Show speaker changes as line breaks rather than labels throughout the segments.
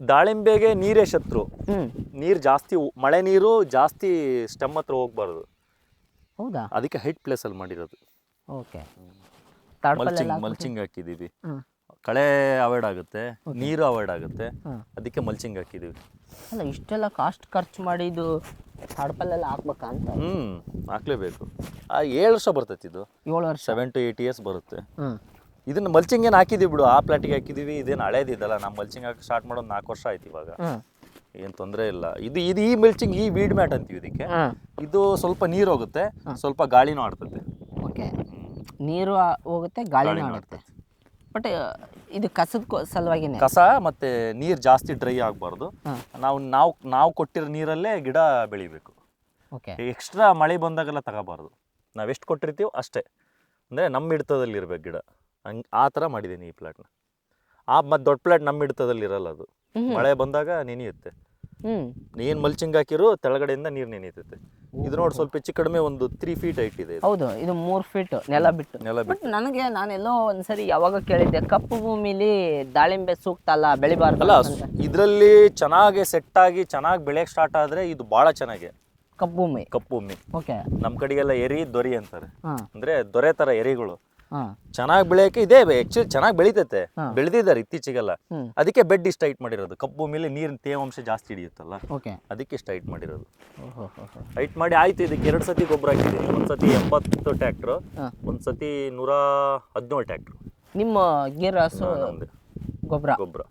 ದಾಳಿಂಬೆಗೆ ನೀರೇ ಶತ್ರು.
ಹ್ಮ್.
ನೀರು ಜಾಸ್ತಿ ಮಳೆ ನೀರು ಜಾಸ್ತಿ ಸ್ಟೆಮ್ ಹತ್ರ ಹೋಗ್ಬಾರ್ದು.
ಹೌದಾ?
ಅದಕ್ಕೆ ಹೈಟ್ ಪ್ಲೇಸಲ್ಲಿ ಮಾಡಿರೋದು.
ಓಕೆ.
ಮಲ್ಚಿಂಗ್ ಮಲ್ಚಿಂಗ್ ಹಾಕಿದೀವಿ.
ಹ್ಮ್.
ಕಳೆ ಅವಾಯ್ಡ್ ಆಗುತ್ತೆ ನೀರು ಅವಾಯ್ಡ್ ಆಗುತ್ತೆ. ಅದಕ್ಕೆ ಮಲ್ಚಿಂಗ್ ಹಾಕಿದೀವಿ.
ಅಲ್ಲ ಇಷ್ಟೆಲ್ಲ ಕಾಸ್ಟ್ ಖರ್ಚು ಮಾಡಿ ಇದು ತಾಡ್ಪಲ್ಲೆಲ್ಲ ಹಾಕ್ಬೇಕಾ ಅಂತ?
ಹ್ಞೂ ಹಾಕ್ಲೇಬೇಕು. ಆ ಏಳು ವರ್ಷ ಬರ್ತೈತಿ ಇದು.
ಏಳು ವರ್ಷ?
ಸೆವೆನ್ ಟು ಏಯ್ಟ್ ಇಯರ್ಸ್ ಬರುತ್ತೆ.
ಹ್ಮ್.
ಇದನ್ನ ಮಲ್ಚಿಂಗ್ ಏನು ಹಾಕಿದೀವಿ ಬಿಡು. ಆ ಪ್ಲಾಟಿಗೆ ಹಾಕಿದೀವಿ ಇದೇನು ಹಳೇದಿದ್ದಲ್ಲ ನಾವು ಮಲ್ಚಿಂಗ್ ಹಾಕಿ ಸ್ಟಾರ್ಟ್ ಮಾಡೋದು ನಾಲ್ಕು ವರ್ಷ ಆಯ್ತು ಇವಾಗ. ಏನು ತೊಂದರೆ ಇಲ್ಲ. ಇದು ಇದು ಈ ಮಲ್ಚಿಂಗ್ ಈ ವೀಡ್ ಮ್ಯಾಟ್ ಅಂತೀವಿ ಇದಕ್ಕೆ. ಇದು ಸ್ವಲ್ಪ ನೀರು ಹೋಗುತ್ತೆ ಸ್ವಲ್ಪ ಗಾಳಿನೂ ಆಡ್ತದೆ.
ಓಕೆ. ನೀರು ಹೋಗುತ್ತೆ ಗಾಳಿನೂ ಆಡುತ್ತೆ. ಬಟ್ ಇದು ಕಸದ ಸಲುವಾಗಿನೇ?
ಕಸ ಮತ್ತೆ ನೀರು ಜಾಸ್ತಿ ಡ್ರೈ ಆಗಬಾರ್ದು. ನಾವು ನಾವು ನಾವು ಕೊಟ್ಟಿರೋ ನೀರಲ್ಲೇ ಗಿಡ ಬೆಳಿಬೇಕು.
ಓಕೆ.
ಎಕ್ಸ್ಟ್ರಾ ಮಳೆ ಬಂದಾಗೆಲ್ಲ ತಗೋಬಾರ್ದು. ನಾವು ಎಷ್ಟು ಕೊಟ್ಟಿರ್ತೀವೋ ಅಷ್ಟೇ. ಅಂದರೆ ನಮ್ಮ ಹಿಡ್ತದಲ್ಲಿ ಇರ್ಬೇಕು ಗಿಡ. ಹಂಗೆ ಆ ಥರ ಮಾಡಿದ್ದೀನಿ ಈ ಪ್ಲಾಟ್ನ. ಆ ಮತ್ತು ದೊಡ್ಡ ಪ್ಲಾಟ್ ನಮ್ಮ ಹಿಡಿತದಲ್ಲಿ ಇರಲ್ಲ ಅದು. ಮಳೆ ಬಂದಾಗ ನೆನೆಯುತ್ತೆ.
ಹ್ಮ್.
ಏನು ಮಲ್ಚಿಂಗ್ ಹಾಕಿರು ತೆಳಗಡೆಯಿಂದ ನೀರು ನೆನೆಯುತ್ತೆ. ಇದು ನೋಡಿ ಸ್ವಲ್ಪ ಹೆಚ್ಚು ಕಡಿಮೆ ಒಂದು ತ್ರೀ ಫೀಟ್ ಹೈಟ್ ಇದೆ.
ಹೌದು ಇದು ಮೂರು ಫೀಟ್ ನೆಲ ಬಿಟ್ಟು.
ನೆಲ
ಬಿಟ್ಟು. ನನಗೆ ನಾನೆಲ್ಲೋ ಒಂದ್ಸರಿ ಯಾವಾಗ ಕೇಳಿದ್ದೆ ಕಪ್ಪು ಭೂಮಿಲಿ ದಾಳಿಂಬೆ ಸೂಕ್ತ ಅಲ್ಲ
ಬೆಳಿಬಾರ್ದಲ್ಲ
ಅಂತ.
ಇದರಲ್ಲಿ ಚೆನ್ನಾಗಿ ಸೆಟ್ ಆಗಿ ಚೆನ್ನಾಗಿ ಬೆಳೆಯಕ್ಕೆ ಸ್ಟಾರ್ಟ್ ಆದರೆ ಇದು ಭಾಳ ಚೆನ್ನಾಗಿ.
ಕಪ್ಪು ಭೂಮಿ.
ಕಪ್ಪು ಭೂಮಿ.
ಓಕೆ
ನಮ್ಮ ಕಡೆಗೆಲ್ಲ ಎರಿ ದೊರಿ ಅಂತಾರೆ. ಅಂದ್ರೆ ದೊರೆ ಥರ ಎರಿಗಳು. ಚೆನ್ನಾಗಿ ಬೆಳೆಯಕ್ಕೆ ಇದೆ ಆಕ್ಚುಲಿ ಚೆನ್ನಾಗಿ ಬೆಳೀತೈತೆ. ಬೆಳೆದಿದ್ದಾರೆ ಇತ್ತೀಚೆಗೆಲ್ಲ. ಅದಕ್ಕೆ ಬೆಡ್ ಇಷ್ಟ ಹೈಟ್ ಮಾಡಿರೋದು. ಕಬ್ಬು ಮೇಲೆ ನೀರಿನ ತೇವಾಂಶ ಜಾಸ್ತಿ ಹಿಡಿಯುತ್ತಲ್ಲ? ಅದಕ್ಕೆ ಇಷ್ಟ ಹೈಟ್ ಮಾಡಿರೋದು. ಹೈಟ್ ಮಾಡಿ ಆಯ್ತು ಇದಕ್ಕೆ ಎರಡು ಸತಿ ಗೊಬ್ಬರ ಹಾಕಿದ್ದೀನಿ. ಒಂದು ಸತಿ ಎಂಬತ್ತು ಟ್ಯಾಕ್ಟ್ರು ಒಂದ್ ಸತಿ ನೂರ ಹದಿನೇಳು ಟ್ಯಾಕ್ಟ್ರು
ನಿಮ್ಮ ಗೇರ್ ಹಸು ಗೊಬ್ಬರ.
ಗೊಬ್ಬರ.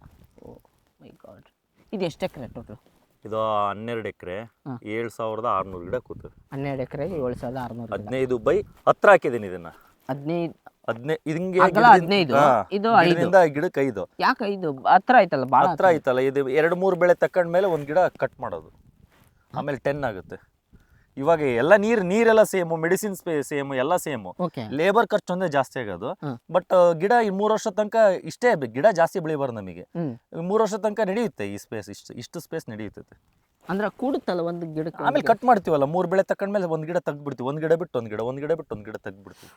ಇದು ಎಷ್ಟು ಎಕರೆ ಟೋಟಲ್
ಇದು ಹನ್ನೆರಡು ಎಕರೆ. ಏಳು ಸಾವಿರದ ಆರುನೂರು ಗಿಡ ಕೂತು
ಹನ್ನೆರಡು ಎಕರೆ ಏಳು ಸಾವಿರದ ಆರುನೂರು
ಹದಿನೈದು ಬೈ ಹತ್ರ ಹಾಕಿದ್ದೀನಿ ಇದನ್ನ.
ಹದಿನೈದು
ಹದಿನೈದು ಹಿಂಗೆ
ಅಗಲ ಹದಿನೈದು, ಇದು ಐದು.
ಗಿಡದಿಂದ ಗಿಡಕ್ಕೆ ಐದು.
ಯಾಕೆ ಇದು ಹತ್ರ ಆಯ್ತಲ್ಲ ಭಾಳ
ಹತ್ರ ಐತಲ್ಲ ಇದು ಎರಡು ಮೂರು ಬೆಳೆ ತಕೊಂಡ್ಮೇಲೆ ಒಂದು ಗಿಡ ಕಟ್ ಮಾಡೋದು. ಆಮೇಲೆ ಟೆನ್ ಆಗುತ್ತೆ. ಇವಾಗ ಎಲ್ಲ ನೀರು ನೀರೆಲ್ಲ ಸೇಮ್ ಮೆಡಿಸಿನ್ ಸೇಮು ಎಲ್ಲ ಸೇಮು.
ಓಕೆ.
ಲೇಬರ್ ಖರ್ಚು ಒಂದೇ ಜಾಸ್ತಿ ಆಗೋದು. ಬಟ್ ಗಿಡ ಈ ಮೂರು ವರ್ಷ ತನಕ ಇಷ್ಟೇ ಬೆ- ಗಿಡ ಜಾಸ್ತಿ ಬೆಳಿಬಾರ್ದು ನಮಗೆ.
ಹ್ಮ್.
ಮೂರು ವರ್ಷ ತನಕ ನಡೆಯುತ್ತೆ ಈ ಸ್ಪೇಸ್ ಇಷ್ಟು ಇಷ್ಟು ಸ್ಪೇಸ್ ನಡೆಯುತ್ತೆ.
ಅಂದ್ರೆ ಕೂಡುತ್ತಲ್ಲ ಒಂದು ಗಿಡ
ಆಮೇಲೆ ಕಟ್ ಮಾಡ್ತೀವಲ್ಲ ಮೂರು ಬೆಳೆ ತಕೊಂಡ್ಮೇಲೆ ಒಂದು ಗಿಡ ತೆಗ್ದ್ಬಿಡ್ತೀವಿ. ಒಂದು ಗಿಡ ಬಿಟ್ಟು ಒಂದು ಗಿಡ ಒಂದು ಗಿಡ ಬಿಟ್ಟು ಒಂದು ಗಿಡ ತೆಗ್ದ್ಬಿಡ್ತೀವಿ.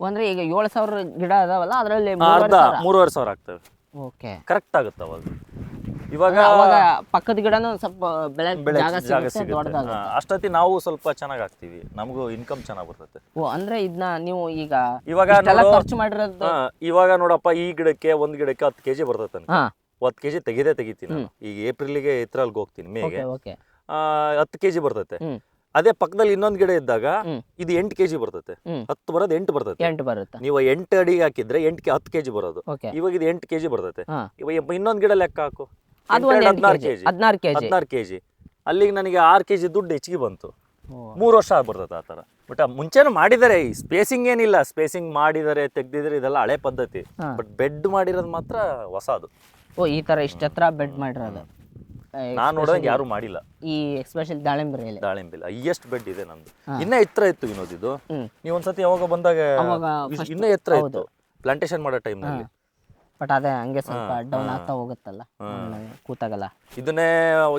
ಅಂದ್ರೆ ಈಗ ಏಳು ಸಾವಿರ ಗಿಡ ಅದಾವಲ್ಲ ಅದರಲ್ಲಿ
ಅರ್ಧ ಮೂರುವರೆ ಸಾವಿರ ಆಗ್ತವೆ.
ಓಕೆ.
ಕರೆಕ್ಟ್ ಆಗುತ್ತೆ ಅವಾಗ. ಇವಾಗ
ಅವಾಗ ಪಕ್ಕದ ಗಿಡನೂ ಸ್ವಲ್ಪ ಬೆಳೆ
ಬೆಳೆ
ಜಾಗ
ಜಾಗ
ಸಿಗುತ್ತೆ.
ಸಿಗುತ್ತೆ
ದೊಡ್ಡದಾಗುತ್ತೆ.
ಹಾ, ಅಷ್ಟೊತ್ತಿ ನಾವು ಸ್ವಲ್ಪ ಚೆನ್ನಾಗಿ ಆಗ್ತೀವಿ. ನಮಗೂ ಇನ್ಕಮ್ ಚೆನ್ನಾಗಿ ಬರ್ತೈತೆ
ಓ ಅಂದ್ರೆ ಇದನ್ನ ನೀವು ಈಗ
ಇವಾಗ
ಇಷ್ಟೆಲ್ಲ
ನೋಡು,
ಖರ್ಚು ಮಾಡಿರೋದು
ಹಾ, ಇವಾಗ ನೋಡಪ್ಪ ಈ ಗಿಡಕ್ಕೆ ಒಂದ್ ಗಿಡಕ್ಕೆ ಹತ್ತು ಕೆಜಿ ಬರ್ತೈತೆ
ಹಾ.
ಹತ್ತು ಕೆಜಿ ತೆಗೆದೇ ತೆಗಿತೀನಿ ನಾನು. ಈಗ ಏಪ್ರಿಲ್ಗೆ ಇತ್ರಲ್ಗೆ ಹೋಗ್ತೀನಿ ಮೇಗೆ
ಓಕೆ ಓಕೆ.
ಹತ್ತು ಕೆಜಿ ಬರ್ತೈತೆ.
ಹ್ಮ್.
ಅದೇ ಪಕ್ಕದಲ್ಲಿ ಇನ್ನೊಂದು ಗಿಡ ಇದ್ದಾಗ ಇದು ಎಂಟು ಕೆಜಿ ಬರ್ತೈತೆ
ಹ್ಮ್.
ಹತ್ತು ಬರೋದು ಎಂಟು ಬರ್ತೈತೆ
ಎಂಟು ಬರುತ್ತೆ.
ನೀವು ಎಂಟು ಅಡಿ ಹಾಕಿದ್ರೆ ಎಂಟು ಹತ್ತು ಕೆಜಿ ಬರೋದು. ಇವಾಗ ಇದು ಎಂಟು ಕೆಜಿ ಬರ್ತೈತೆ
ಹಾ.
ಇವಾಗ ಇನ್ನೊಂದು ಗಿಡ ಲೆಕ್ಕ ಹಾಕು. ಹದಿನಾರು
ಕೆಜಿ.
ಕೆಜಿ.
ಹದಿನಾರು ಕೆಜಿ.
ಹದಿನಾರು ಕೆಜಿ. ಅಲ್ಲಿಗೆ ನನಗೆ ಆರು ಕೆಜಿ ದುಡ್ಡು ಹೆಚ್ಚಿಗೆ ಬಂತು. ಮೂರು ವರ್ಷ ಆಗ್ಬರ್ತದೆ ಆ ಥರ. ಬಟ್ ಮುಂಚೆನು ಮಾಡಿದ್ದಾರೆ. ಈ ಸ್ಪೇಸಿಂಗ್ ಏನಿಲ್ಲ. ಸ್ಪೇಸಿಂಗ್ ಮಾಡಿದರೆ ತೆಗ್ದಿದ್ರೆ ಇದೆಲ್ಲ ಹಳೆ ಪದ್ಧತಿ. ಬಟ್ ಬೆಡ್ ಮಾಡಿರೋದು ಮಾತ್ರ ಹೊಸದು.
ಓ ಈ ತರ ಇಷ್ಟತ್ರ ಬೆಡ್ ಮಾಡಿರೋದು.
ನಾನು ನೋಡಿದಂಗೆ ಯಾರು ಮಾಡಿಲ್ಲ.
ಈ ಎಕ್ಸ್ಪೆಷಲ್ ದಾಳಿಂಬ್ರೆಯಲ್ಲಿ
ದಾಳಿಂಬಿಲ್ಲ ಹೈಯೆಸ್ಟ್ ಬೆಡ್ ಇದೆ ನಂದು. ಇನ್ನ ಎತ್ತರ ಇತ್ತು ವಿನೋದ್ ಇದು. ನೀವು ಒಂದ್ಸತಿ ಯಾವಾಗ ಬಂದಾಗ
ಅವಾಗ
ಇಸ್-
first-
ಇನ್ನೂ ಎತ್ತರ
ಹೌದು.
ಇತ್ತು ಪ್ಲಾಂಟೇಶನ್ ಮಾಡೋ ಟೈಮ್ನಲ್ಲಿ
ಬಟ್ ಅದೇ ಹಂಗೆ ಸ್ವಲ್ಪ ಡೌನ್ ಆಗ್ತಾ ಹೋಗುತ್ತಲ್ಲ. ಮಣ್ಣು ಕೂತಾಗಲ್ಲ.
ಇದನ್ನೇ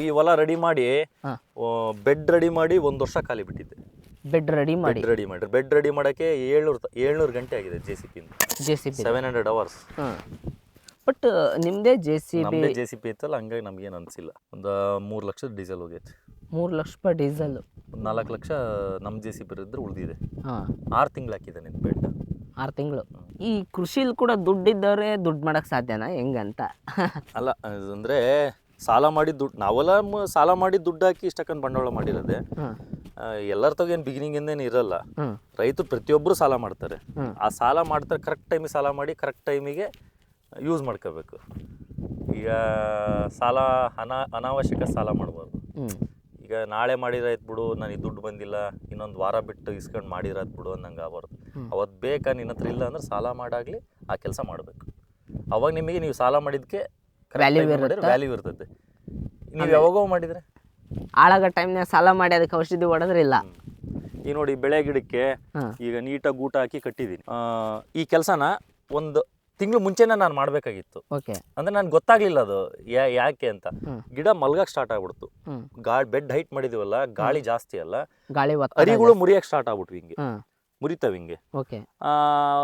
ಈ ಹೊಲ ರೆಡಿ ಮಾಡಿ
ಹಾ.
ಬೆಡ್ ರೆಡಿ ಮಾಡಿ ಒಂದು ವರ್ಷ ಖಾಲಿ ಬಿಟ್ಟಿದ್ದೆ.
ಬೆಡ್ ರೆಡಿ ಮಾಡಿ.
ಬೆಡ್ ರೆಡಿ ಮಾಡಿ ಬೆಡ್ ರೆಡಿ ಮಾಡಕ್ಕೆ ಏಳ್ನೂರು ಏಳ್ನೂರು ಗಂಟೆ ಆಗಿದೆ J C P
J C B
seven hundred hours
but ನಿಮ್ದೇ J C B
J C B ಇತ್ತಲ್ಲ ಹಂಗಾಗಿ ನಮ್ಗೇನು ಅನಿಸಿಲ್ಲ. ಒಂದು ಮೂರು ಲಕ್ಷದ ಡೀಸೆಲ್ ಹೋಗೈತೆ.
ಮೂರು ಲಕ್ಷ ರೂಪಾಯಿ ಡೀಸೆಲ್.
ನಾಲ್ಕು ಲಕ್ಷ ನಮ್ಮ ಜೆ ಸಿ ಪಿ ಇದ್ರೆ ಉಳಿದಿದೆ.
ಹಾಂ.
ಆರು ತಿಂಗಳು ಹಾಕಿದ್ದಾನೆ ಬೆಟ್ಟ
ಆರು ತಿಂಗಳು. ಈ ಕೃಷಿಲಿ ಕೂಡ ದುಡ್ಡಿದ್ದವರೇ ದುಡ್ಡು ಮಾಡೋಕ್ಕೆ ಸಾಧ್ಯನಾ? ಹೆಂಗಂತ?
ಅಲ್ಲ ಅಂದರೆ ಸಾಲ ಮಾಡಿ ದುಡ್ಡು ನಾವೆಲ್ಲ ಮ- ಸಾಲ ಮಾಡಿ ದುಡ್ಡು ಹಾಕಿ ಇಷ್ಟಕ್ಕನ್ ಬಂಡವಾಳ ಮಾಡಿರೋದೆ.
ಹಾಂ.
ಎಲ್ಲರ ಬಿಗಿನಿಂಗ್ ಇಂದೇನು ಇರಲ್ಲ.
ಹ್ಞೂ
ರೈತರು ಪ್ರತಿಯೊಬ್ಬರು ಸಾಲ ಮಾಡ್ತಾರೆ.
ಹ್ಮ್.
ಆ ಸಾಲ ಮಾಡ್ತಾರೆ ಕರೆಕ್ಟ್ ಟೈಮಿಗೆ ಸಾಲ ಮಾಡಿ ಕರೆಕ್ಟ್ ಟೈಮಿಗೆ ಯೂಸ್ ಮಾಡ್ಕೋಬೇಕು. ಈಗ ಸಾಲ ಅನಾ ಅನಾವಶ್ಯಕ ಸಾಲ ಮಾಡಬಾರ್ದು ಈಗ ನಾಳೆ ಮಾಡಿರಾಯ್ತು ಬಿಡು ನನಗೆ ದುಡ್ಡು ಬಂದಿಲ್ಲ ಇನ್ನೊಂದು ವಾರ ಬಿಟ್ಟು ಇಸ್ಕೊಂಡು ಮಾಡಿರಾಯ್ತು ಬಿಡು ಅನ್ನಂಗೆ ಆಗಬಾರ್ದು. ಅವತ್ತು ಬೇಕಾ ನಿನ್ನ ಹತ್ರ ಇಲ್ಲ ಅಂದ್ರೆ ಸಾಲ ಮಾಡಾಗಲಿ ಆ ಕೆಲಸ ಮಾಡಬೇಕು. ಅವಾಗ ನಿಮಗೆ ನೀವು ಸಾಲ ಮಾಡಿದ್ದಕ್ಕೆ. ವ್ಯಾಲ್ಯೂ ಇರ್ತದೆ. ನೀವು ಯಾವಾಗೋ ಮಾಡಿದ್ರೆ.
ಆಳಾಗ ಟೈಮ್ನಾಗ ಸಾಲ ಮಾಡಿ ಅದಕ್ಕೆ ಔಷಧಿ ಹೊಡೆದ್ರೆ ಇಲ್ಲ.
ಈ ನೋಡಿ ಬೆಳೆ ಗಿಡಕ್ಕೆ ಈಗ ನೀಟಾಗಿ ಊಟ ಹಾಕಿ ಕಟ್ಟಿದ್ದೀನಿ ಈ ಕೆಲಸನ ಒಂದು ತಿಂಗಳು ಮುಂಚೆನೇ ನಾನು ಮಾಡಬೇಕಾಗಿತ್ತು.
ಓಕೆ.
ಅಂದ್ರೆ ನನ್ಗೆ ಗೊತ್ತಾಗ್ಲಿಲ್ಲ ಅದು ಯಾ ಯಾಕೆ ಅಂತ.
ಹ್ಮ್.
ಗಿಡ ಮಲ್ಗಕ್ಕೆ ಸ್ಟಾರ್ಟ್ ಆಗ್ಬಿಡ್ತು. ಗಾಳಿ ಬೆಡ್ ಹೈಟ್ ಮಾಡಿದೀವಲ್ಲ ಗಾಳಿ ಜಾಸ್ತಿ ಅಲ್ಲ
ಗಾಳಿ
ಅರಿಗಳು ಮುರಿಯಕ್ಕೆ ಸ್ಟಾರ್ಟ್ ಆಗ್ಬಿಟ್ವಿ ಹಿಂಗೆ.
ಹಾಂ
ಮುರಿತವೆ ಹಿಂಗೆ.
ಓಕೆ.
ಆ,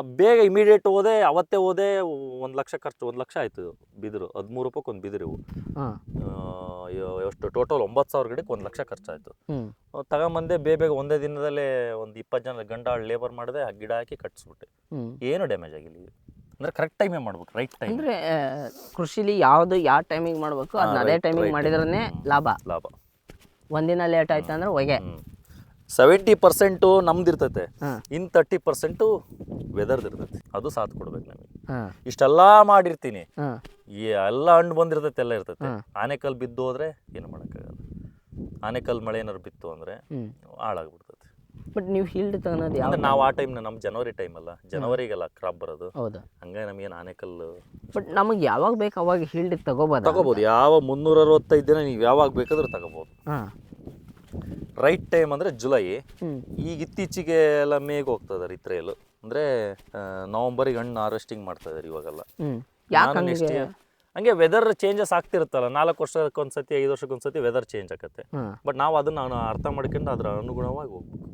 ಬೇಗ ಇಮಿಡಿಯೇಟ್ ಹೋದೆ ಅವತ್ತೇ ಹೋದೆ ಒಂದು ಲಕ್ಷ ಖರ್ಚು ಒಂದು ಲಕ್ಷ ಆಯ್ತು ಬಿದಿರು. ಹದಿಮೂರು ರೂಪಾಯಿ ಒಂದು ಬಿದಿರು ಇವು.
ಹಾಂ.
ಆ, ಇವ್- ಎಷ್ಟು ಟೋಟಲ್ ಒಂಬತ್ತು ಸಾವಿರ ಗಿಡಕ್ಕೆ ಒಂದು ಲಕ್ಷ ಖರ್ಚಾಯಿತು.
ಹ್ಞೂ
ತಗೊಂಬಂದೆ ಬೇಗ ಬೇಗ ಒಂದೇ ದಿನದಲ್ಲೇ ಒಂದು ಇಪ್ಪತ್ತು ಜನ ಗಂಡ ಲೇಬರ್ ಮಾಡಿದೆ ಆ ಗಿಡ ಹಾಕಿ ಕಟ್ಸ್ಬಿಟ್ಟೆ.
ಹ್ಞೂ
ಏನು ಡ್ಯಾಮೇಜ್ ಆಗಿಲ್ಲ ಇದು ಅಂದರೆ ಕರೆಕ್ಟ್ ಟೈಮೇ ಮಾಡ್ಬೇಕು ರೈಟ್ ಟೈಮ್
ಅಂದ್ರೆ ಕೃಷಿಲಿ ಯಾವ್ದು ಯಾವ ಟೈಮಿಗೆ ಮಾಡ್ಬೇಕು ಅದನ್ನ ಅದೇ ಟೈಮಿಂಗ್ ಮಾಡಿದ್ರೇ ಲಾಭ.
ಲಾಭ.
ಒಂದಿನ ಲೇಟ್ ಆಯ್ತು ಅಂದ್ರೆ ಹೊಗೆ.
ಸೆವೆಂಟಿ ಪರ್ಸೆಂಟು ನಮ್ದು ಇರ್ತೈತೆ ಇನ್ ತರ್ಟಿ ಪರ್ಸೆಂಟು ವೆದರ್ದು ಇರ್ತೈತೆ ಅದು ಸಾಥ್ ಕೊಡ್ಬೇಕು ನಮಗೆ. ಇಷ್ಟೆಲ್ಲಾ ಮಾಡಿರ್ತೀನಿ. ಎಲ್ಲ ಹಣ್ಣು ಬಂದಿರ್ತೈತೆ ಎಲ್ಲ ಇರ್ತೈತೆ. ಆನೆಕಲ್ ಬಿದ್ದು ಹೋದ್ರೆ ಏನು ಮಾಡೋಕ್ಕಾಗಲ್ಲ. ಆನೆಕಲ್ ಮಳೆ ಏನಾದ್ರು ಬಿತ್ತು ಅಂದರೆ
ಹ್ಞೂ
ಹಾಳಾಗ್ಬಿಡ್ತೈತೆ
ಬಟ್ ನೀವು ಹೀಲ್ಡ್ ತಗೊಳೋದು ಯಾವ
ಅಂದ್ರೆ ನಾವು ಆ ಟೈಮ್ ನಮ್ಮ ಜನವರಿ ಟೈಮ್ ಅಲ್ಲ. ಜನವರಿಗೆಲ್ಲ ಕ್ರಾಪ್ ಬರೋದು.
ಹೌದು.
ಹಂಗೆ ನಮಗೆ ಆನೆಕಲ್
ಬಟ್ ನಮಗೆ ಯಾವಾಗ ಬೇಕು ಅವಾಗ ಹೀಲ್ಡ್ ತಗೋಬೋದು?
ತಗೋಬೋದು. ಯಾವ ಮುನ್ನೂರ ಅರವತ್ತೈದು ದಿನ ನೀವು ಯಾವಾಗ ಬೇಕಾದ್ರೂ ತಗೋಬೋದು.
ಹಾಂ.
ರೈಟ್ ಟೈಮ್ ಅಂದರೆ ಜುಲೈ ಈಗ ಇತ್ತೀಚೆಗೆ ಎಲ್ಲ ಹೋಗ್ತಾ ಹೋಗ್ತದೆ ಇತ್ರೇಲು ಅಂದರೆ ನವಂಬರಿಗೆ ಹಣ್ಣು ಹಾರ್ವೆಸ್ಟಿಂಗ್ ಮಾಡ್ತಾ ಇದಾರೆ ಇವಾಗೆಲ್ಲ. ನಾನು
ಹಂಗೆ?
ವೆದರ್ ಚೇಂಜಸ್ ಆಗ್ತಿರುತ್ತಲ್ಲ. ನಾಲ್ಕು ವರ್ಷಕ್ಕೊಂದ್ಸತಿ ಐದು ವರ್ಷಕ್ಕೊಂದ್ಸತಿ ವೆದರ್ ಚೇಂಜ್ ಆಗುತ್ತೆ ಬಟ್ ನಾವು ಅದನ್ನ ಅರ್ಥ ಮಾಡ್ಕೊಂಡು ಅದ್ರ ಅನುಗುಣವಾಗಿ ಹೋಗ್ಬೇಕು.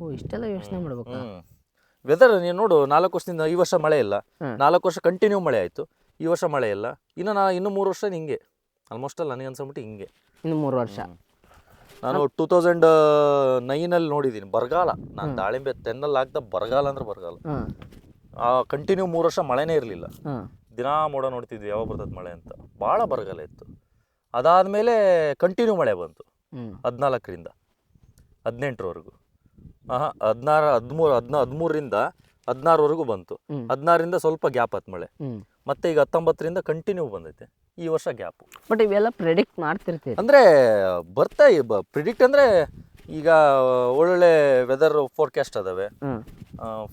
ಓ ಇಷ್ಟೆಲ್ಲ ಯೋಚನೆ ಮಾಡ್ಬೇಕು?
ವೆದರ್ ನೀನು ನೋಡು ನಾಲ್ಕು ವರ್ಷದಿಂದ ಈ ವರ್ಷ ಮಳೆ ಇಲ್ಲ. ನಾಲ್ಕು ವರ್ಷ ಕಂಟಿನ್ಯೂ ಮಳೆ ಆಯಿತು. ಈ ವರ್ಷ ಮಳೆ ಇಲ್ಲ. ಇನ್ನು ನಾ ಇನ್ನು ಮೂರು ವರ್ಷ ಹಿಂಗೆ ಆಲ್ಮೋಸ್ಟ್ ಅಲ್ಲಿ ನನಗೆ ಅನ್ಸಂಬಿಟ್ಟು ಹಿಂಗೆ.
ಇನ್ನು ಮೂರು ವರ್ಷ.
ನಾನು ಟೂ ತೌಸಂಡ್ ನೈನಲ್ಲಿ ನೋಡಿದ್ದೀನಿ ಬರಗಾಲ. ನಾನು ದಾಳಿಂಬೆ ತೆನ್ನಲ್ಲಿ ಹಾಕ್ದ ಬರಗಾಲ ಅಂದ್ರೆ ಬರಗಾಲ.
ಆ
ಕಂಟಿನ್ಯೂ ಮೂರು ವರ್ಷ ಮಳೆನೇ ಇರಲಿಲ್ಲ. ದಿನಾ ಮೋಡ ನೋಡ್ತಿದ್ವಿ ಯಾವಾಗ ಬರ್ತದೆ ಮಳೆ ಅಂತ. ಭಾಳ ಬರಗಾಲ ಇತ್ತು. ಅದಾದಮೇಲೆ ಕಂಟಿನ್ಯೂ ಮಳೆ ಬಂತು. ಹದಿನಾಲ್ಕರಿಂದ ಹದಿನೆಂಟರವರೆಗೂ. ಹದಿನಾರು ಹದಿಮೂರು ಹದಿನಾ ಹದಿಮೂರರಿಂದ ಹದಿನಾರವರೆಗೂ ಬಂತು.
ಹದಿನಾರಿಂದ
ಹದಿನಾರರಿಂದ ಸ್ವಲ್ಪ ಗ್ಯಾಪ್ ಆಯ್ತು ಮಳೆ. ಮತ್ತೆ ಈಗ ಹತ್ತೊಂಬತ್ತರಿಂದ ಕಂಟಿನ್ಯೂ ಬಂದೈತೆ. ಈ ವರ್ಷ ಗ್ಯಾಪ್.
ಬಟ್ ಇವೆಲ್ಲ ಪ್ರೆಡಿಕ್ಟ್ ಮಾಡ್ತಿರ್ತೀವಿ
ಅಂದರೆ ಬರ್ತಾ ಪ್ರಿಡಿಕ್ಟ್ ಅಂದರೆ ಈಗ ಒಳ್ಳೊಳ್ಳೆ ವೆದರ್ ಫೋರ್ಕಾಸ್ಟ್ ಅದಾವೆ.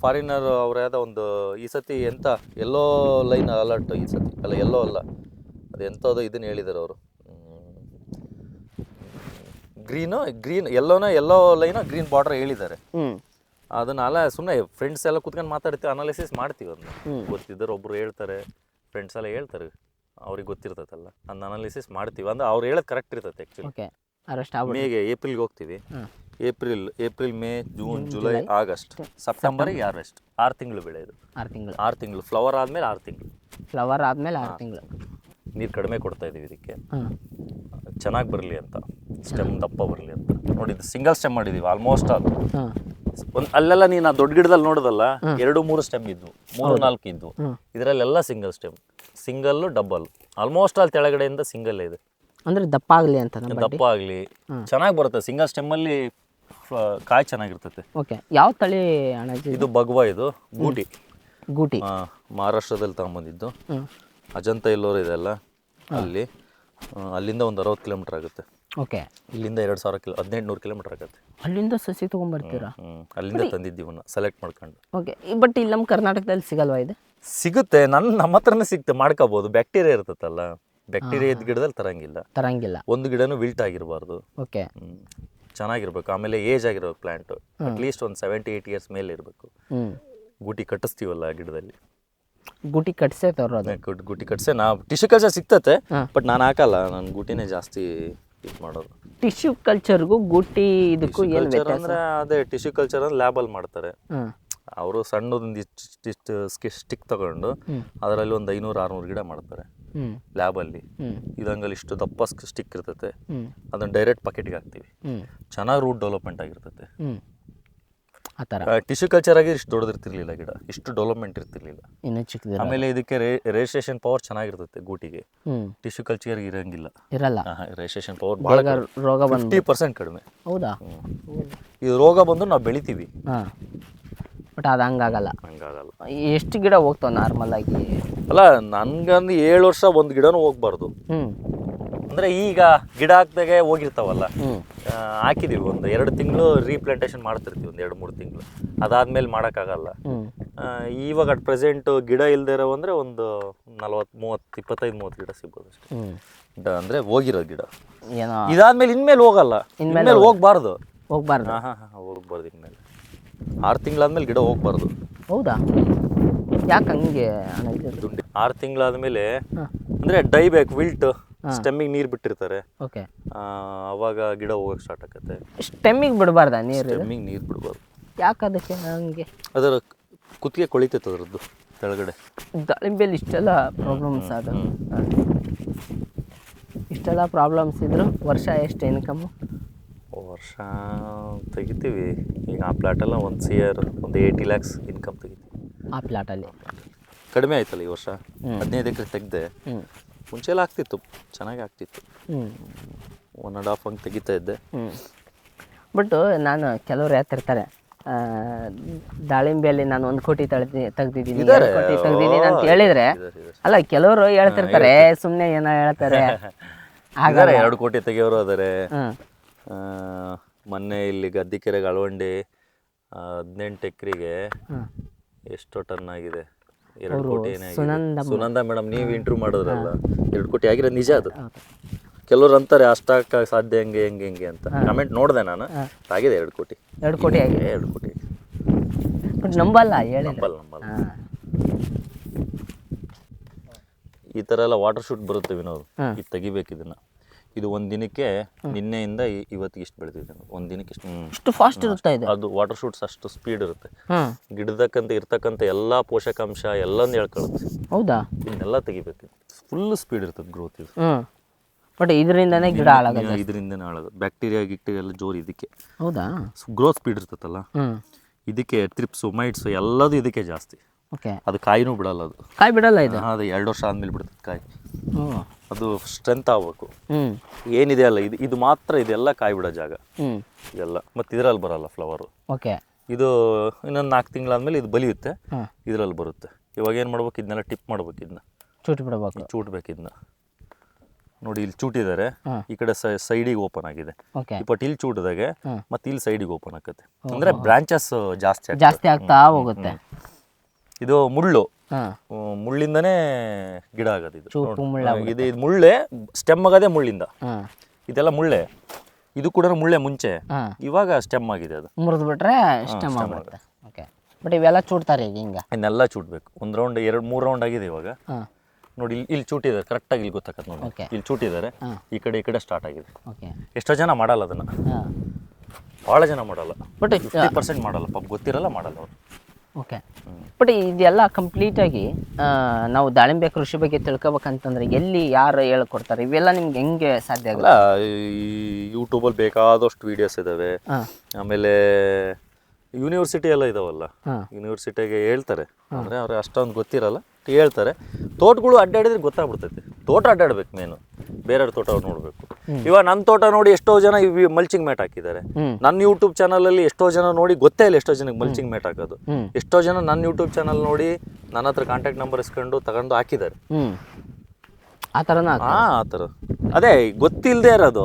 ಫಾರಿನರ್ ಅವ್ರ ಯಾವ್ದೋ ಒಂದು ಈ ಸತಿ ಎಂತ ಎಲ್ಲೋ ಲೈನ್ ಅಲರ್ಟ್ ಈ ಸತಿ. ಅಲ್ಲ ಎಲ್ಲೋ ಅಲ್ಲ. ಅದು ಎಂಥದ್ದು ಇದನ್ನ ಹೇಳಿದ್ದಾರೆ ಅವರು. ಗ್ರೀನು ಗ್ರೀನ್ ಎಲ್ಲೋನ ಎಲ್ಲೋ ಲೈನ್ ಗ್ರೀನ್ ಬಾರ್ಡರ್ ಹೇಳಿದ್ದಾರೆ.
ಅದನ್ನ
ಅದನ್ನೆಲ್ಲ ಸುಮ್ಮನೆ ಫ್ರೆಂಡ್ಸ್ ಎಲ್ಲ ಕುತ್ಕೊಂಡು ಮಾತಾಡ್ತೀವಿ ಅನಾಲಿಸಿಸ್ ಮಾಡ್ತೀವಿ ಅದನ್ನ. ಗೊತ್ತಿದ್ದರು ಒಬ್ರು ಹೇಳ್ತಾರೆ ಫ್ರೆಂಡ್ಸ್ ಎಲ್ಲ ಹೇಳ್ತಾರೆ ಅವ್ರಿಗೆ ಗೊತ್ತಿರ್ತೈತಲ್ಲ ಅದನ್ನ ಅನಾಲಿಸಿಸ್ ಮಾಡ್ತೀವಿ. ಅಂದ್ರೆ ಅವ್ರು ಹೇಳೋದು ಕರೆಕ್ಟ್ ಇರ್ತೈತೆ ಆ್ಯಕ್ಚುಲಿ ಮೇಗೆ ಏಪ್ರಿಲ್ಗೆ ಹೋಗ್ತೀವಿ. April April May June July August ಸೆಪ್ಟೆಂಬರಿಗೆ harvest ಆರು ತಿಂಗಳು ಬೆಳೆ ಇದು.
ಆರು ತಿಂಗಳು.
ಆರು ತಿಂಗಳು. ಫ್ಲವರ್ ಆದಮೇಲೆ ಆರು ತಿಂಗಳು.
ಫ್ಲವರ್ ಆದಮೇಲೆ ಆರು ತಿಂಗಳು.
ನೀರು ಕಡಿಮೆ ಕೊಡ್ತಾ ಇದೀವಿ ಇದಕ್ಕೆ. ಚೆನ್ನಾಗಿ ಬರಲಿ ಅಂತ. ಸ್ಟೆಮ್ ದಪ್ಪ ಬರಲಿ ಅಂತ. ನೋಡಿ ಇದು ಸಿಂಗಲ್ ಸ್ಟೆಮ್ ಮಾಡಿದೀವಿ ಆಲ್ಮೋಸ್ಟ್
ಅದು
ಒಂದ್ ಅಲ್ಲೆಲ್ಲ ನೀನು ಆ ದೊಡ್ಡ ಗಿಡದಲ್ಲಿ ನೋಡೋದಲ್ಲ ಎರಡು ಮೂರು ಸ್ಟೆಮ್ ಇದ್ವು ಮೂರು ನಾಲ್ಕು ಇದ್ವು. ಇದರಲ್ಲೆಲ್ಲ single stem single double almost all ತೆಳಗಡೆಯಿಂದ single ಇದೆ.
ಅಂದ್ರೆ ದಪ್ಪ ಆಗಲಿ ಅಂತ
ದಪ್ಪ ಆಗಲಿ. ಚೆನ್ನಾಗಿ ಬರುತ್ತೆ ಸಿಂಗಲ್ ಸ್ಟೆಮ್ಮಲ್ಲಿ ಕಾಯಿ ಚೆನ್ನಾಗಿರ್ತೈತೆ.
ಓಕೆ ಯಾವ ತಳಿ ಅಣ್ಣಾಜಿ?
ಇದು ಬಗ್ವಾ ಇದು ಗೂಟಿ.
ಗೂಟಿ.
ಮಹಾರಾಷ್ಟ್ರದಲ್ಲಿ ತಗೊಂಬಂದಿದ್ದು. ಅಜಂತ ಇಲ್ಲೋರು ಇದೆಲ್ಲ ಅಲ್ಲಿ. ಅಲ್ಲಿಂದ ಒಂದು ಅರವತ್ತು ಕಿಲೋಮೀಟರ್ ಆಗುತ್ತೆ.
ಓಕೆ.
ಇಲ್ಲಿಂದ ಎರಡು ಸಾವಿರ ಕಿಲೋ ಹದಿನೆಂಟು ನೂರು ಕಿಲೋಮೀಟರ್ ಆಗುತ್ತೆ.
ಅಲ್ಲಿಂದ ಸಸಿ ತೊಗೊಂಬರ್ತೀರಾ
ಹ್ಮ್. ಅಲ್ಲಿಂದ ತಂದಿದ್ದೀವನ್ನ ಸೆಲೆಕ್ಟ್ ಮಾಡ್ಕೊಂಡು.
ಓಕೆ. ಬಟ್ ಇಲ್ಲಿ ನಮ್ಮ ಕರ್ನಾಟಕದಲ್ಲಿ ಸಿಗಲ್ವಾ ಇದೆ?
ಸಿಗುತ್ತೆ. ನನ್ನ ನಮ್ಮ ಹತ್ರನೇ ಸಿಗುತ್ತೆ ಮಾಡ್ಕೋಬಹುದು ಬ್ಯಾಕ್ಟೀರಿಯಾ ಇರ್ತೈತಲ್ಲ ಬ್ಯಾಕ್ಟೀರಿಯಾ ಇದ್ದ ಗಿಡದಲ್ಲಿ ತರಂಗಿಲ್ಲ.
ತರಂಗಿಲ್ಲ.
ಒಂದು ಗಿಡನೂ ವಿಲ್ಟ್ ಆಗಿರಬಾರ್ದು.
ಓಕೆ.
ಚೆನ್ನಾಗಿರ್ಬೇಕು. ಆಮೇಲೆ ಏಜ್ ಆಗಿರ್ಬೇಕು ಪ್ಲಾಂಟ್ ಅಟ್ಲೀಸ್ಟ್ ಒಂದು ಸೆವೆಂಟಿ ಏಯ್ಟ್ ಇಯರ್ಸ್ ಮೇಲೆ ಇರಬೇಕು.
ಹ್ಞೂ
ಗೂಟಿ ಕಟ್ಟಿಸ್ತೀವಲ್ಲ ಆ ಗಿಡದಲ್ಲಿ.
ಗುಟಿ ಕಟ್ಸೇ ತರೋದು.
ಗುಡ್ ಗೂಟಿ ಕಟ್ಸೆ. ನಾ ಟಿಶ್ಯೂ ಕಲ್ಚರ್ ಸಿಗ್ತತೆ ಬಟ್ ನಾನು ಹಾಕಲ್ಲ. ನಾನು ಗೂಟಿನೇ ಜಾಸ್ತಿ ಇದು ಮಾಡೋದು.
ಟಿಶ್ಯೂ ಕಲ್ಚರ್ಗೂ ಗುಟ್ಟಿ ಇದಕ್ಕೂ ಏನು
ಕಲ್ಚರ್
ವ್ಯತ್ಯಾಸ?
ಅಂದ್ರೆ ಅದೇ ಟಿಶ್ಯೂ ಕಲ್ಚರ್ ಅಂದ್ರೆ ಲ್ಯಾಬಲ್ಲಿ ಮಾಡ್ತಾರೆ.
ಹಾಂ.
ಅವರು ಸಣ್ಣದೊಂದು ಸ್ಟಿಕ್ ತಗೊಂಡು. ಅದರಲ್ಲಿ ಒಂದು ಐನೂರು ಆರುನೂರು ಗಿಡ ಮಾಡ್ತಾರೆ.
ಹ್ಞೂ
ಲ್ಯಾಬಲ್ಲಿ
ಹ್ಞೂ
ಇದಂಗಲ್ಲಿ ಇಷ್ಟು ದಪ್ಪ ಸ್ಟಿಕ್ ಇರ್ತೈತೆ.
ಅದನ್ನ
ಅದನ್ನು ಡೈರೆಕ್ಟ್ ಪಾಕೆಟ್ಗೆ ಹಾಕ್ತೀವಿ.
ಹ್ಞೂ
ಚೆನ್ನಾಗಿ ರೂಟ್ ಡೆವಲಪ್ಮೆಂಟ್ ಆಗಿರ್ತೈತೆ.
ಹ್ಞೂ ಆ ಥರ.
ಟಿಶ್ಯೂ ಕಲ್ಚರ್ ಆಗಿ ಇಷ್ಟು ದೊಡ್ಡದಿರ್ತಿರ್ಲಿಲ್ಲ ಗಿಡ. ಇಷ್ಟು ಡೆವಲಪ್ಮೆಂಟ್ ಇರ್ತಿರ್ಲಿಲ್ಲ.
ಇನ್ನು ಚಿಕ್ಕದಿರ
ಆಮೇಲೆ ಇದಕ್ಕೆ ರೇಜಿಸ್ಟ್ರೇಷನ್ ಪವರ್ ಚೆನ್ನಾಗಿರ್ತೈತೆ ಗೂಟಿಗೆ. ಟಿಶ್ಯೂ ಕಲ್ಚರ್ ಇರಂಗಿಲ್ಲ.
ಇರಲ್ಲ.
ರೇಜಿಸ್ಟ್ರೇಷನ್ ಪವರ್ ಭಾಳ
ರೋಗ ಬಂದು
ಫಿಫ್ಟಿ ಪರ್ಸೆಂಟ್ ಕಡಿಮೆ.
ಹೌದಾ?
ಇದು ರೋಗ ಬಂದು ನಾವು ಬೆಳಿತೀವಿ.
ಹಾಂ. ಬಟ್ ಅದು ಹಂಗಾಗಲ್ಲ.
ಹಂಗಾಗಲ್ಲ.
ಎಷ್ಟು ಗಿಡ ಹೋಗ್ತಾವ ನಾರ್ಮಲ್ ಆಗಿ?
ಅಲ್ಲ ನನ್ಗಂದು ಏಳು ವರ್ಷ ಒಂದು ಗಿಡನೂ ಹೋಗ್ಬಾರ್ದು.
ಹ್ಞೂ
ಅಂದರೆ ಈಗ ಗಿಡ ಹಾಕ್ದಾಗೆ ಹೋಗಿರ್ತಾವಲ್ಲ. ಹಾಕಿದೀವಿ. ಒಂದು ಎರಡು ತಿಂಗಳು ರೀಪ್ಲಾಂಟೇಷನ್ ಮಾಡ್ತಿರ್ತೀವಿ. ಒಂದು ಎರಡು ಮೂರು ತಿಂಗಳು. ಅದಾದ್ಮೇಲೆ ಮಾಡೋಕ್ಕಾಗಲ್ಲ. ಇವಾಗ ಅಟ್ ಪ್ರೆಸೆಂಟ್ ಗಿಡ ಇಲ್ಲದೆ ಇರೋ ಅಂದರೆ ಒಂದು ನಲ್ವತ್ತು ಮೂವತ್ತು ಇಪ್ಪತ್ತೈದು ಮೂವತ್ತು ಗಿಡ ಸಿಗ್ಬೋದು ಅಷ್ಟೇ. ಗಿಡ ಅಂದರೆ ಹೋಗಿರೋ ಗಿಡ.
ಏನೋ
ಇದಾದ್ಮೇಲೆ ಇನ್ಮೇಲೆ ಹೋಗಲ್ಲ. ಇನ್ಮೇಲೆ ಹೋಗ್ಬಾರ್ದು.
ಹೋಗ್ಬಾರ್ದು.
ಹಾಂ ಹಾಂ ಹಾಂ ಹೋಗ್ಬಾರ್ದು ಇನ್ಮೇಲೆ. ಆರು ತಿಂಗಳಾದ್ಮೇಲೆ ಗಿಡ ಹೋಗ್ಬಾರ್ದು.
ಹೌದಾ? ಯಾಕೆ ಹಂಗೆ
ಆರು ತಿಂಗಳಾದ್ಮೇಲೆ ಅಂದರೆ ಡೈ ಬೇಕು ವಿಲ್ಟ್. ಸ್ಟೆಮ್ಮಿಗೆ ನೀರು ಬಿಟ್ಟಿರ್ತಾರೆ.
ಓಕೆ
ಅವಾಗ ಗಿಡ ಹೋಗಕ್ಕೆ ಸ್ಟಾರ್ಟ್ ಆಗುತ್ತೆ
ಸ್ಟೆಮ್ಮಿಗೆ ಬಿಡಬಾರ್ದ ನೀರು
ಸ್ಟೆಮ್ಮಿಗೆ ನೀರು ಬಿಡಬಾರ್ದು.
ಯಾಕೆ ಅದಕ್ಕೆ ಹಂಗೆ?
ಅದರ ಕುತ್ತಿಗೆ ಕೊಳಿತೈತೆ ಅದರದ್ದು ಕೆಳಗಡೆ
ದಾಳಿಂಬೆಯಲ್ಲಿ ಇಷ್ಟೆಲ್ಲ ಪ್ರಾಬ್ಲಮ್ಸ್ ಆದ. ಇಷ್ಟೆಲ್ಲ ಪ್ರಾಬ್ಲಮ್ಸ್ ಇದ್ರು ವರ್ಷ ಎಷ್ಟು ಇನ್ಕಮ್
ವರ್ಷ ತೆಗಿತೀವಿ. ಈಗ ಆ ಪ್ಲಾಟೆಲ್ಲ ಒಂದು ಸಿ ಆರ್ ಒಂದು ಏಯ್ಟಿ ಲ್ಯಾಕ್ಸ್ ಇನ್ಕಮ್ ತೆಗಿತೀವಿ.
ಆ ಪ್ಲಾಟಲ್ಲಿ
ಕಡಿಮೆ ಆಯ್ತಲ್ಲ ಈ ವರ್ಷ? ಹದಿನೈದು ಎಕರೆ ತೆಗ್ದೆ.
ಹ್ಞೂ
ಮುಂಚೆ ಆಗ್ತಿತ್ತು ಚೆನ್ನಾಗಿ ಆಗ್ತಿತ್ತು. ಒನ್ ಆ್ಯಂಡ್ ಹಾಫ್ ಹಂಗೆ ತೆಗಿತಾ ಇದ್ದೆ.
ಹ್ಞೂ ಬಟ್ ನಾನು ಕೆಲವ್ರು ಯಾತಿರ್ತಾರೆ ದಾಳಿಂಬೆಯಲ್ಲಿ ನಾನು ಒಂದು ಕೋಟಿ ತಳ್ದಿ ತೆಗ್ದಿದ್ದೀನಿ ಎರಡು ಕೋಟಿ ತೆಗ್ದಿದ್ದೀನಿ ಅಂತ ಹೇಳಿದ್ರೆ. ಅಲ್ಲ ಕೆಲವರು ಹೇಳ್ತಿರ್ತಾರೆ ಸುಮ್ಮನೆ ಏನೋ ಹೇಳ್ತಾರೆ.
ಹಾಗಾದ್ರೆ ಎರಡು ಕೋಟಿ ತೆಗಿಯೋರು ಅದಾರೆ ಮೊನ್ನೆ ಇಲ್ಲಿ ಗದ್ದಿಕೆರೆಗೆ ಅಳವಂಡಿ ಹದಿನೆಂಟು ಎಕರೆಗೆ ಎಷ್ಟೋ ಟನ್ ಆಗಿದೆ. ಎರಡು ಕೋಟಿ ಏನೇ ಆಗಿದೆ.
ಸುನಂದಮ್ಮ.
ಸುನಂದ ಮೇಡಮ್ ನೀವು ಇಂಟರ್ವ್ಯೂ ಮಾಡಿದ್ರಲ್ಲ ಎರಡು ಕೋಟಿ ಆಗಿರೋ ನಿಜ ಅದು. ಕೆಲವ್ರು ಅಂತಾರೆ ಅಷ್ಟಾಕ ಸಾಧ್ಯ ಹೆಂಗೆ ಹೆಂಗೆ ಹೆಂಗೆ ಅಂತ. ಕಮೆಂಟ್ ನೋಡಿದೆ ನಾನು. ಆಗಿದೆ ಎರಡು ಕೋಟಿ.
ಎರಡು ಕೋಟಿ ಆಗಿದೆ.
ಎರಡು ಕೋಟಿ.
ಬಟ್ ನಂಬಲ್ಲ ಹೇಳಿ
ನಂಬಲ್ಲ ನಂಬಲ್ಲ. ಈ ಥರ ಎಲ್ಲ ವಾಟರ್ ಶೂಟ್ ಬರುತ್ತೆ ವಿನೋದ್. ಇದು ತೆಗಿಬೇಕು ಇದನ್ನ. ಇದು ಒಂದು ದಿನಕ್ಕೆ ನಿನ್ನೆಯಿಂದ ಇ- ಇವತ್ತಿಗೆ ಇಷ್ಟು ಬೆಳೆದಿದೆ ಒಂದು ದಿನಕ್ಕೆ ಇಷ್ಟು ಹ್ಮ್.
ಫಾಸ್ಟ್ ಇರುತ್ತಾ ಇದೆ?
ಅದು ವಾಟರ್ ಶೂಟ್ಸ್ ಅಷ್ಟು ಸ್ಪೀಡ್ ಇರುತ್ತೆ. ಗಿಡದಕ್ಕಂತ ಇರ್ತಕ್ಕಂಥ ಎಲ್ಲ ಪೋಷಕಾಂಶ ಎಲ್ಲನೂ ಹೇಳ್ಕೊಳುತ್ತೆ.
ಹೌದಾ?
ಇದನ್ನೆಲ್ಲ ತೆಗಿಬೇಕು. ಫುಲ್ ಸ್ಪೀಡ್ ಇರ್ತದೆ ಗ್ರೋತ್ ಇದು.
ಬಟ್ ಇದರಿಂದನೇ ಗಿಡ ಹಾಳಾಗೋದು.
ಇದರಿಂದನೇ ಹಾಳಾಗ ಬ್ಯಾಕ್ಟೀರಿಯಾ ಗಿಕ್ಟೀರಿಯಾ ಎಲ್ಲ ಜೋರು ಇದಕ್ಕೆ.
ಹೌದಾ?
ಗ್ರೋತ್ ಸ್ಪೀಡ್ ಇರ್ತದಲ್ಲ? ಇದಕ್ಕೆ ಟ್ರಿಪ್ಸು ಮೈಟ್ಸು ಎಲ್ಲದು ಇದಕ್ಕೆ ಜಾಸ್ತಿ.
ಓಕೆ
ಅದು ಕಾಯಿನೂ ಬಿಡಲ್ಲ ಅದು.
ಕಾಯಿ ಬಿಡಲ್ಲ ಇದು?
ಅದು ಎರಡು ವರ್ಷ ಆದ್ಮೇಲೆ ಬಿಡ್ತದೆ ಕಾಯಿ.
ಹ್ಞೂ
ಅದು ಸ್ಟ್ರೆಂತ್ ಆಗ್ಬೇಕು. ಏನಿದೆ ಅಲ್ಲ ಇದು ಇದು ಮಾತ್ರ ಇದೆಲ್ಲ ಕಾಯಿ ಬಿಡೋ ಜಾಗ ಇದೆಲ್ಲ. ಮತ್ತೆ ಇದರಲ್ಲಿ ಬರಲ್ಲ ಫ್ಲವರು
ಓಕೆ.
ಇದು ಇನ್ನೊಂದು ನಾಲ್ಕು ತಿಂಗಳಾದ್ಮೇಲೆ ಇದು ಬಲಿಯುತ್ತೆ. ಇದ್ರಲ್ಲಿ ಬರುತ್ತೆ. ಇವಾಗ ಏನು ಮಾಡ್ಬೇಕು? ಇದನ್ನೆಲ್ಲ ಟಿಪ್ ಮಾಡ್ಬೇಕು ಇದನ್ನ
ಚೂಟ್ ಬಿಡಬೇಕು.
ಚೂಟ್ಬೇಕು ಇದನ್ನ ನೋಡಿ ಇಲ್ಲಿ ಚೂಟಿದ್ದಾರೆ. ಈ ಕಡೆ ಸೈಡಿಗೆ ಓಪನ್ ಆಗಿದೆ. ಬಟ್ ಇಲ್ಲಿ ಚೂಟಿದಾಗೆ. ಮತ್ತೆ ಇಲ್ಲಿ ಸೈಡಿಗೆ ಓಪನ್ ಆಗುತ್ತೆ ಅಂದ್ರೆ ಬ್ರಾಂಚಸ್ ಜಾಸ್ತಿ.
ಜಾಸ್ತಿ ಆಗ್ತಾ ಹೋಗುತ್ತೆ.
ಇದು ಮುಳ್ಳು. ಮುಳ್ಳಿಂದನೇ ಗಿಡ ಆಗೋದು ಇದು.
ಚೂಪು.
ಇದು ಇದು ಮುಳ್ಳೆ ಸ್ಟೆಮ್ ಆಗೋದೇ ಮುಳ್ಳಿಂದ.
ಹಾಂ.
ಇದೆಲ್ಲ ಮುಳ್ಳೆ. ಇದು ಕೂಡ ಮುಳ್ಳೆ ಮುಂಚೆ.
ಹಾಂ.
ಇವಾಗ ಸ್ಟೆಮ್ ಆಗಿದೆ ಅದು.
ಮುರಿದು ಬಿಟ್ರೆ ಇಷ್ಟ ಮಾಡ್ಬಿಡುತ್ತೆ ಓಕೆ ಬಟ್ ಇವೆಲ್ಲ ಚೂಡ್ತಾರೆ ಈಗ ಹಿಂಗೆ?
ಇದನ್ನೆಲ್ಲ ಚೂಟ್ಬೇಕು ಒಂದು ರೌಂಡ್ ಎರಡು ಮೂರು ರೌಂಡ್ ಆಗಿದೆ ಇವಾಗ.
ಹಾಂ.
ನೋಡಿ ಇಲ್ಲಿ ಇಲ್ಲಿ ಚೂಟಿದ್ದಾರೆ. ಕರೆಕ್ಟಾಗಿ ಇಲ್ಲಿ ಗೊತ್ತಾಗತ್ತೆ ನೋಡಿ.
Okay.
ಇಲ್ಲಿ ಚೂಟಿದ್ದಾರೆ.
ಹಾಂ.
ಈ ಕಡೆ ಈ ಕಡೆ ಸ್ಟಾರ್ಟ್ ಆಗಿದೆ.
ಓಕೆ
ಎಷ್ಟೋ ಜನ ಮಾಡಲ್ಲ ಅದನ್ನ.
ಹಾಂ.
ಭಾಳ ಜನ ಮಾಡಲ್ಲ.
ಬಟ್
ಫಿಫ್ಟಿ ಪರ್ಸೆಂಟ್ ಮಾಡಲ್ಲ. ಪಾಪ ಗೊತ್ತಿರಲ್ಲ ಮಾಡಲ್ಲ ಅವರು.
ಓಕೆ ಬಟ್ ಇದೆಲ್ಲ ಕಂಪ್ಲೀಟಾಗಿ ನಾವು ದಾಳಿಂಬೆ ಕೃಷಿ ಬಗ್ಗೆ ತಿಳ್ಕೊಬೇಕಂತಂದ್ರೆ ಎಲ್ಲಿ ಯಾರು ಹೇಳ್ಕೊಡ್ತಾರೆ? ಇವೆಲ್ಲ ನಿಮ್ಗೆ ಹೆಂಗೆ ಸಾಧ್ಯ
ಆಗಲ್ಲ ಯೂಟ್ಯೂಬಲ್ಲಿ ಬೇಕಾದಷ್ಟು ವಿಡಿಯೋಸ್ ಇದ್ದಾವೆ ಆಮೇಲೆ ಯೂನಿವರ್ಸಿಟಿ ಎಲ್ಲ ಇದಾವಲ್ಲ? ಯೂನಿವರ್ಸಿಟಿಗೆ ಹೇಳ್ತಾರೆ. ಅಂದರೆ ಅವ್ರಿಗೆ ಅಷ್ಟೊಂದು ಗೊತ್ತಿರಲ್ಲ ಹೇಳ್ತಾರೆ. ತೋಟಗಳು ಅಡ್ಡಾಡಿದ್ರೆ ಗೊತ್ತಾಗ್ಬಿಡ್ತೈತೆ. ತೋಟ ಅಡ್ಡಾಡ್ಬೇಕು ಮೇನು ಬೇರೆಯವ್ರ ತೋಟ ಅವ್ರು ನೋಡಬೇಕು. ಇವಾಗ ನನ್ನ ತೋಟ ನೋಡಿ ಎಷ್ಟೋ ಜನ ಮಲ್ಚಿಂಗ್ ಮ್ಯಾಟ್ ಹಾಕಿದ್ದಾರೆ. ನನ್ನ ಯೂಟ್ಯೂಬ್ ಚಾನಲಲ್ಲಿ ಎಷ್ಟೋ ಜನ ನೋಡಿ ಗೊತ್ತೇ ಇಲ್ಲ ಎಷ್ಟೋ ಜನಕ್ಕೆ ಮಲ್ಚಿಂಗ್ ಮ್ಯಾಟ್ ಹಾಕೋದು. ಎಷ್ಟೋ ಜನ ನನ್ನ ಯೂಟ್ಯೂಬ್ ಚಾನಲ್ ನೋಡಿ ನನ್ನ ಹತ್ರ ಕಾಂಟ್ಯಾಕ್ಟ್ ನಂಬರ್ ಇಸ್ಕೊಂಡು ತಗೊಂಡು ಹಾಕಿದ್ದಾರೆ.
ಆ ಥರನೂ
ಹಾ ಆ ಥರ ಅದೇ ಗೊತ್ತಿಲ್ಲದೆ ಇರೋದು.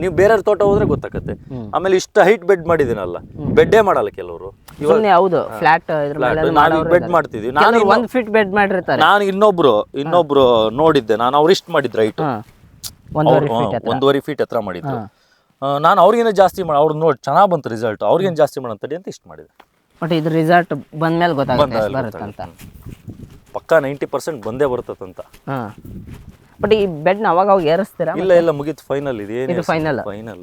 ನೀವು ಬೇರೆ ತೋಟ ಹೋದ್ರೆ ಗೊತ್ತಾಗತ್ತೆ. ಆಮೇಲೆ ಇಷ್ಟು ಹೈಟ್ ಬೆಡ್ ಮಾಡಿದೀನಲ್ಲ ಬೆಡ್ಡೇ ಮಾಡಲ್ಲ ಕೆಲವರು.
ಹೌದು ಫ್ಲಾಟ್ ಇದ್ರ ಮೇಲೆ
ನಾನು ಬೆಡ್ ಮಾಡ್ತಿದ್ವಿ ನಾನು
ಒಂದು ಫೀಟ್ ಬೆಡ್ ಮಾಡಿರ್ತಾರೆ.
ನಾನು ಇನ್ನೊಬ್ರು ಇನ್ನೊಬ್ರು ನೋಡಿದ್ದೆ. ನಾನು ಅವ್ರು ಇಷ್ಟ ಮಾಡಿದ್ರು ಹೈಟ್
ಒಂದೂವರೆ ಫೀಟ್ ಹತ್ರ
ಒಂದೂವರೆ ಫೀಟ್ ಹತ್ರ ಮಾಡಿದ್ರು. ನಾನು ಅವ್ರಿಗಿಂತ ಜಾಸ್ತಿ ಮಾಡಿ ಅವ್ರು ನೋಡಿ ಚೆನ್ನಾಗಿ ಬಂತು ರಿಸಲ್ಟ್ ಅವ್ರಿಗೇನು ಜಾಸ್ತಿ ಮಾಡಂತಡಿ ಅಂತ ಇಷ್ಟು ಮಾಡಿದೆ.
ಬಟ್ ಇದು ರಿಸಲ್ಟ್ ಬಂದ್ಮೇಲೆ ಗೊತ್ತಾಗುತ್ತೆ ಎಷ್ಟು
ಬಂದಾಗ
ಬರುತ್ತಂತ.
ಪಕ್ಕಾ ನೈಂಟಿ ಪರ್ಸೆಂಟ್ ಬಂದೇ ಬರ್ತದಂತ.
ಹಾಂ. ಬಟ್ ಈ ಬೆಡ್ನ ಅವಾಗ ಅವಾಗ ಏರಿಸ್ತೀರಾ
ಇಲ್ಲ ಇಲ್ಲ ಮುಗೀತು ಫೈನಲ್ ಇದು
ಫೈನಲ್
ಫೈನಲ್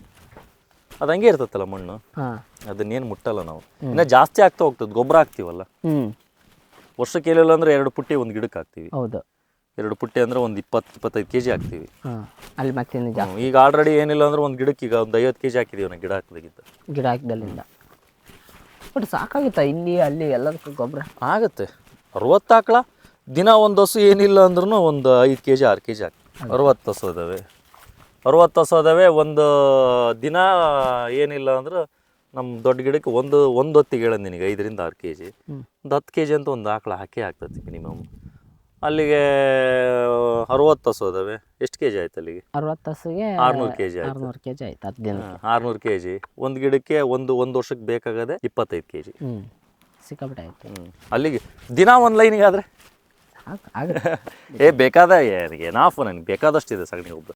ಅದು ಹಂಗೆ ಇರ್ತತ್ತಲ್ಲ ಮಣ್ಣು.
ಹಾಂ.
ಅದನ್ನೇನು ಮುಟ್ಟಲ್ಲ ನಾವು. ಇನ್ನ ಜಾಸ್ತಿ ಆಗ್ತಾ ಹೋಗ್ತದೆ ಗೊಬ್ಬರ ಹಾಕ್ತೀವಲ್ಲ?
ಹ್ಞೂ
ವರ್ಷಕ್ಕೆ ಏನಿಲ್ಲ ಅಂದ್ರೆ ಎರಡು ಪುಟ್ಟಿ ಒಂದು ಗಿಡಕ್ಕೆ ಹಾಕ್ತೀವಿ.
ಹೌದು.
ಎರಡು ಪುಟ್ಟಿ ಅಂದ್ರೆ ಒಂದು ಇಪ್ಪತ್ತು ಇಪ್ಪತ್ತೈದು ಕೆ ಜಿ ಹಾಕ್ತೀವಿ.
ಹಾಂ ಅಲ್ಲಿ ಮತ್ತೆ
ಈಗ ಆಲ್ರೆಡಿ ಏನಿಲ್ಲ ಅಂದ್ರೆ ಒಂದು ಗಿಡಕ್ಕೆ ಈಗ ಒಂದು ಐವತ್ತು ಕೆ ಜಿ ನಾವು ಗಿಡ ಹಾಕಿದಾಗಿದ್ದ
ಗಿಡ ಹಾಕಿದಲ್ಲಿಂದ. ಬಟ್ ಸಾಕಾಗುತ್ತಾ ಇಲ್ಲಿ ಅಲ್ಲಿ ಎಲ್ಲದಕ್ಕೂ ಗೊಬ್ಬರ?
ಆಗುತ್ತೆ. ಅರವತ್ತು ಹಾಕ್ಲ ದಿನ ಒಂದು ಹಸು ಏನಿಲ್ಲ ಅಂದ್ರೂ ಒಂದು ಐದು ಕೆ ಜಿ ಆರು ಕೆ ಜಿ ಹಾಕಿ ಅರವತ್ತು ಹಸು ಅದಾವೆ. ಅರವತ್ತು ಹಸು ಅದಾವೆ ಒಂದು ದಿನ ಏನಿಲ್ಲ ಅಂದ್ರೆ ನಮ್ಮ ದೊಡ್ಡ ಗಿಡಕ್ಕೆ ಒಂದು ಒಂದು ಹೊತ್ತಿಗೆ ಹೇಳ ನಿನಗೆ ಐದರಿಂದ ಆರು ಕೆ ಜಿ. ಒಂದು ಹತ್ತು ಕೆ ಜಿ ಅಂತ ಒಂದು ಆಕಳ ಹಾಕೇ ಆಗ್ತದೆ ಮಿನಿಮಮ್ ಅಲ್ಲಿಗೆ ಅರವತ್ತು ಹಸು ಅದಾವೆ ಎಷ್ಟು ಕೆ ಜಿ ಆಯ್ತು ಅಲ್ಲಿಗೆ?
ಅರವತ್ತು ಹಸುಗೆ
ಆರ್ನೂರು ಕೆ ಜಿ ಆಯ್ತು.
ಆರುನೂರು ಕೆ ಜಿ ಆಯ್ತು ಹತ್ತು ದಿನ
ಆರ್ನೂರು ಕೆ ಜಿ ಒಂದು ಗಿಡಕ್ಕೆ ಒಂದು ಒಂದು ವರ್ಷಕ್ಕೆ ಬೇಕಾಗದೆ ಇಪ್ಪತ್ತೈದು ಕೆ ಜಿ
ಹ್ಞೂ ಸಿಕ್ಕಾಪಟ್ಟೆ ಆಯ್ತು.
ಅಲ್ಲಿಗೆ ದಿನ ಒಂದು ಲೈನಿಗೆ ಆದರೆ ಏ ಬೇಕಾದ ಏನಾಫ್ ನನಗೆ ಬೇಕಾದಷ್ಟಿದೆ ಸಗಣಿ ಗೊಬ್ಬರ